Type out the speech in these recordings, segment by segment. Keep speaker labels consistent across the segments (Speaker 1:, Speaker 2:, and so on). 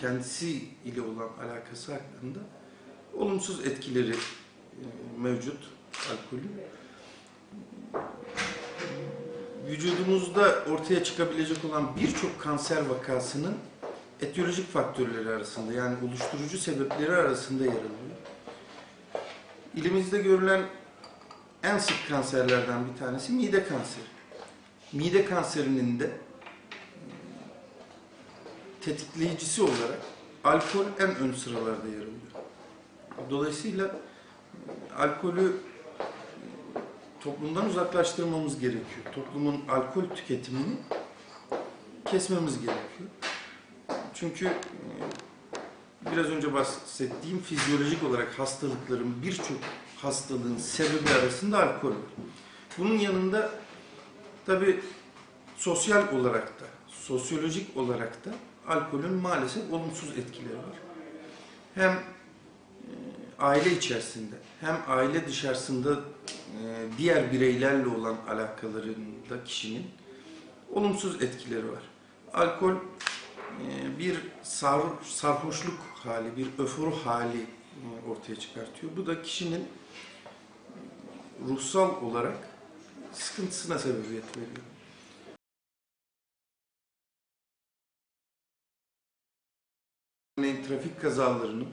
Speaker 1: kendisi ile olan alakası hakkında olumsuz etkileri e, mevcut alkolün. Vücudumuzda ortaya çıkabilecek olan birçok kanser vakasının etiyolojik faktörleri arasında yani oluşturucu sebepleri arasında yer alıyor. İlimizde görülen en sık kanserlerden bir tanesi mide kanseri. Mide kanserinin de tetikleyicisi olarak alkol en ön sıralarda yer alıyor. Dolayısıyla alkolü toplumdan uzaklaştırmamız gerekiyor. Toplumun alkol tüketimini kesmemiz gerekiyor. Çünkü e, biraz önce bahsettiğim fizyolojik olarak hastalıkların birçok hastalığın sebebi arasında alkol var. Bunun yanında tabi sosyal olarak da, sosyolojik olarak da alkolün maalesef olumsuz etkileri var. Hem e, aile içerisinde hem aile dışarısında e, diğer bireylerle olan alakalarında kişinin olumsuz etkileri var. Alkol e, bir sar, sarhoşluk hali, bir öfuru hali ortaya çıkartıyor. Bu da kişinin ruhsal olarak sıkıntısına sebebiyet veriyor. Örneğin trafik kazalarının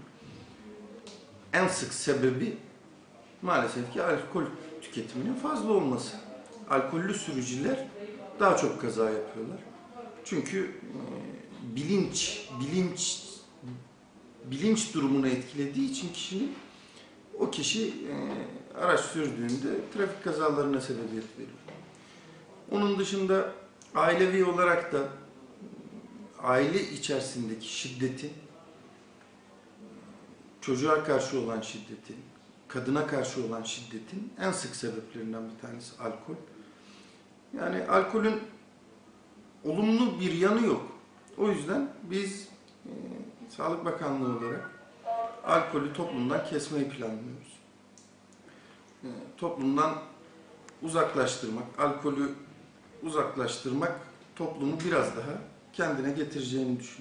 Speaker 1: en sık sebebi maalesef ki alkol tüketiminin fazla olması. Alkollü sürücüler daha çok kaza yapıyorlar. Çünkü e, bilinç, bilinç bilinç durumunu etkilediği için kişinin o kişi e, araç sürdüğünde trafik kazalarına sebebiyet veriyor. Onun dışında ailevi olarak da aile içerisindeki şiddetin çocuğa karşı olan şiddetin, kadına karşı olan şiddetin en sık sebeplerinden bir tanesi alkol. Yani alkolün olumlu bir yanı yok. O yüzden biz e, Sağlık Bakanlığı olarak alkolü toplumdan kesmeyi planlıyoruz. E, toplumdan uzaklaştırmak, alkolü uzaklaştırmak toplumu biraz daha kendine getireceğini düşünüyorum.